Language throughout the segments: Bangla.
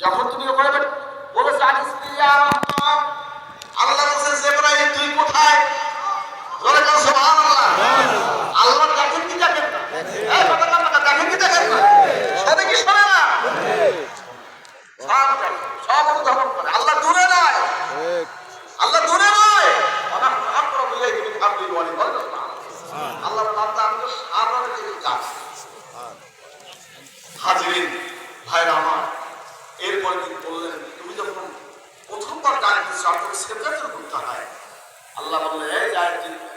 যখন তুমি ওখানে বলেছে আনিস ইয়া আল্লাহ তুই কোথায়? বলি বল না আল্লাহ বান্দা আমি তো সাধারণ দিকে কাজ হাজিরিন, ভাইরা আমার, এরপরে তিনি বললেন, তুমি যখন প্রথমবার ডাক দিচ্ছ আর তুমি সেদ্রাতুল হয় আল্লাহ বললে, এই যায়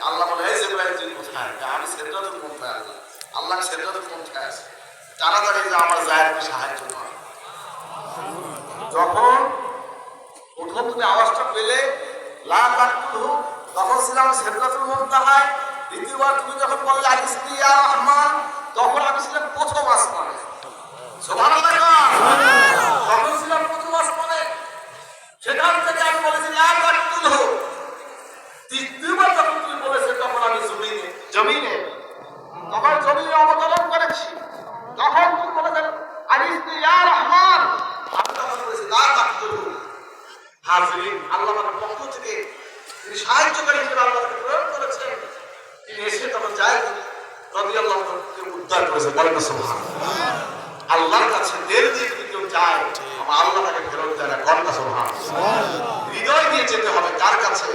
আল্লাহ বলে এই জিব্রাইল কোথায়? আমি সেদ্রাতুল মুক্তায় আল্লাহ আল্লাহ সেদ্রাতুল মুক্তায় আছে? তাড়াতাড়ি যে আমার জায়েদকে সাহায্য কর। যখন প্রথম তুমি আওয়াজটা পেলে লা তাকুলহু তখন ছিলাম সেদরাতুল মুনতাহায় দ্বিতীয়বার তুমি যখন বললে আলিস ইয়া রহমান? তখন আমি ছিলাম প্রথম আসমানে। সুবহানাল্লাহ তখন ছিলাম প্রথম আসমানে। সেখান থেকে আমি বলেছি, লা তাকুলহু। তৃতীয়বার যখন তুমি বলেছে, তখন আমি জমিনে জমিনে, তখন জমিনে অবতরণ করেছি। তখন তুমি বলেছেন আলিস ইয়া রহমান? আমি তখন বলেছি, লা হাজরিন, আল্লাহ তিনি সাহায্যকারী হিসেবে আল্লাহকে প্রেরণ করেছেন। তিনি এসে তখন যায় রবি আল্লাহ উদ্ধার করেছে বলেন আল্লাহর কাছে দের দিয়ে যদি কেউ যায়, আমার আল্লাহ তাকে ফেরত দেয় না কন্যা সোহান হৃদয় দিয়ে যেতে হবে, কার কাছে?